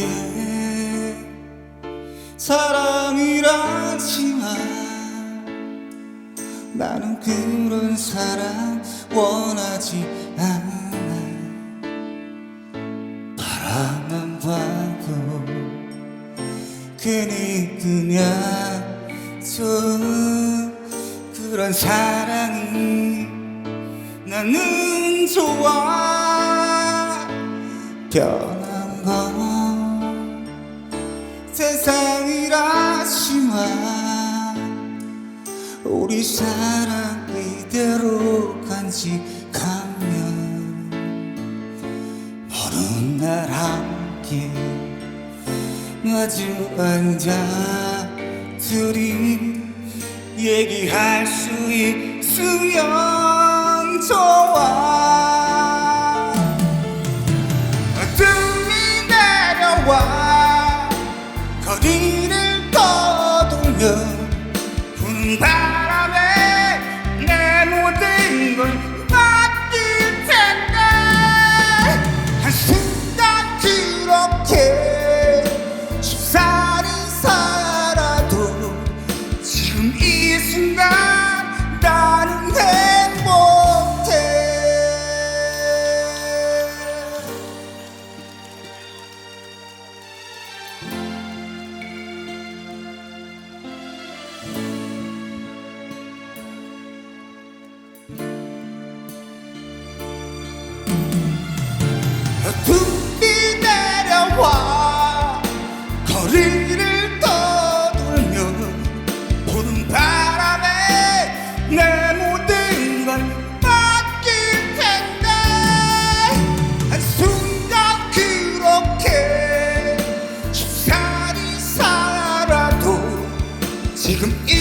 게 사랑이라지만 나는 그런 사랑 원하지 않아. 바라만 봐도 괜히 그냥 저 그런 사랑이 나는 좋아. 변한 건 세상이라지만 우리 사랑 이대로 간직하면 어느 날 함께 마주 앉아 둘이 얘기할 수 있으면 좋아 바람에 내 모든 걸 쉽사리